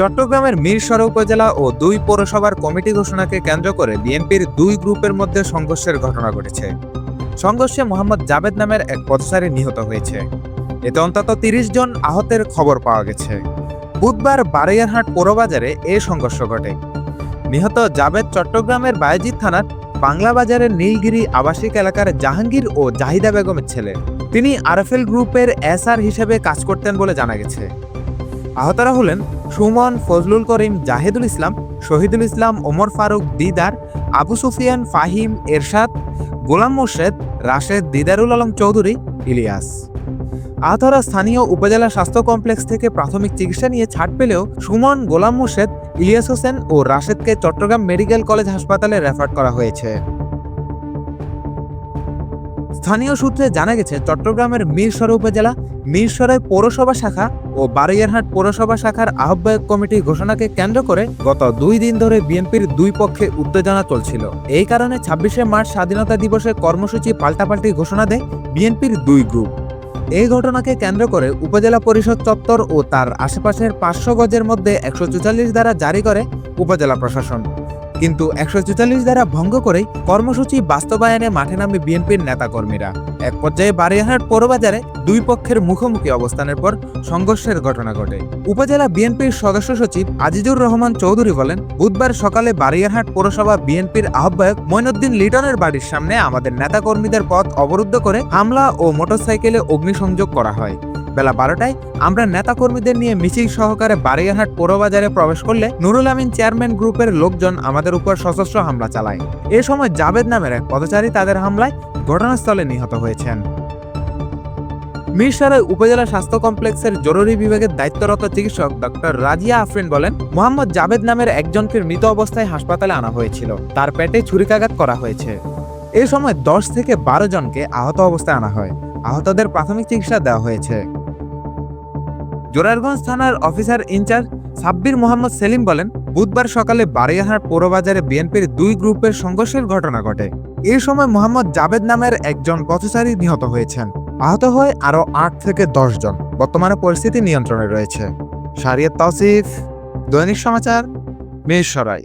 চট্টগ্রামের মিরসরা উপজেলা ও দুই পৌরসভার কমিটি ঘোষণাকে কেন্দ্র করে বিএনপির দুই গ্রুপের মধ্যে সংঘর্ষের ঘটনা ঘটেছে। সংঘর্ষে মোহাম্মদ জাবেদ নামের এক পথচারী নিহত হয়েছে। এতে অন্তত তিরিশ জন আহতের খবর পাওয়া গেছে। বুধবার বারৈয়ারহাট পৌরবাজারে এ সংঘর্ষ ঘটে। নিহত জাবেদ চট্টগ্রামের বায়েজিৎ থানার বাংলা বাজারের নীলগিরি আবাসিক এলাকার জাহাঙ্গীর ও জাহিদা বেগমের ছেলে। তিনি আরএফএল গ্রুপের এসআর হিসেবে কাজ করতেন বলে জানা গেছে। আহতরা হলেন সুমন, ফজলুল করিম, জাহেদুল ইসলাম, শহীদুল ইসলাম, ওমর ফারুক, দিদার, আবু সুফিয়ান, ফাহিম, এরশাদ, গোলাম মোর্শেদ, রাশেদ, দিদারুল আলম চৌধুরী, ইলিয়াস। আহতরা স্থানীয় উপজেলা স্বাস্থ্য কমপ্লেক্স থেকে প্রাথমিক চিকিৎসা নিয়ে ছাড় পেলেও সুমন, গোলাম মোর্শেদ, ইলিয়াস হোসেন ও রাশেদকে চট্টগ্রাম মেডিকেল কলেজ হাসপাতালে রেফার করা হয়েছে। স্থানীয় সূত্রে জানা গেছে, চট্টগ্রামের মিরসরাই উপজেলা, মিরসরাই পৌরসভা শাখা ও বারৈয়ারহাট পৌরসভা শাখার আহ্বায়ক কমিটি ঘোষণাকে কেন্দ্র করে গত দুই দিন ধরে বিএনপির দুই পক্ষে উত্তেজনা চলছিল। এই কারণে ছাব্বিশে মার্চ স্বাধীনতা দিবসে কর্মসূচি পাল্টাপাল্টি ঘোষণা দেয় বিএনপির দুই গ্রুপ। এই ঘটনাকে কেন্দ্র করে উপজেলা পরিষদ চত্বর ও তার আশেপাশের পাঁচশো গজের মধ্যে একশো দ্বারা জারি করে উপজেলা প্রশাসন। কিন্তু একশো চুচাল্লিশ দ্বারা ভঙ্গ করে কর্মসূচি বাস্তবায়নে মাঠে নামে বিএনপির নেতাকর্মীরা। এক পর্যায়ে বারিয়াহাট পৌরবাজারে দুই পক্ষের মুখোমুখি অবস্থানের পর সংঘর্ষের ঘটনা ঘটে। উপজেলা বিএনপির সদস্য সচিব আজিজুর রহমান চৌধুরী বলেন, বুধবার সকালে বারিয়াহাট পৌরসভা বিএনপির আহ্বায়ক মইনুদ্দিন লিটনের বাড়ির সামনে আমাদের নেতাকর্মীদের পথ অবরুদ্ধ করে হামলা ও মোটরসাইকেলে অগ্নিসংযোগ করা হয়। বেলা বারোটায় আমরা নেতাকর্মীদের নিয়ে মিছিল সহকারে বারিয়ারহাট পৌরবাজারে প্রবেশ করলে নুরুল আমিন চেয়ারম্যান গ্রুপের লোকজন আমাদের উপর সশস্ত্র হামলা চালায়। এ সময় জাবেদ নামের এক পথচারী তাদের হামলায় ঘটনাস্থলে নিহত হয়েছেন। মিরসরাই উপজেলা স্বাস্থ্য কমপ্লেক্সের জরুরি বিভাগের দায়িত্বরত চিকিৎসক ডক্টর রাজিয়া আফরিন বলেন, মোহাম্মদ জাবেদ নামের একজনকে মৃত অবস্থায় হাসপাতালে আনা হয়েছিল। তার পেটে ছুরিকাঘাত করা হয়েছে। এ সময় দশ থেকে বারো জনকে আহত অবস্থায় আনা হয়। আহতদের প্রাথমিক চিকিৎসা দেওয়া হয়েছে। জোরারগঞ্জ থানার অফিসার ইনচার্জ সাব্বির মোহাম্মদ সেলিম বলেন, বুধবার সকালে বারিয়াহার পৌরবাজারে বিএনপির দুই গ্রুপের সংঘর্ষের ঘটনা ঘটে। এই সময় মোহাম্মদ জাবেদ নামের একজন পথচারী নিহত হয়েছেন। আহত হয় আরও আট থেকে দশ জন। বর্তমানে পরিস্থিতি নিয়ন্ত্রণে রয়েছে। শারিয়াত তসিফ দৈনিক সমাচার মেষরাই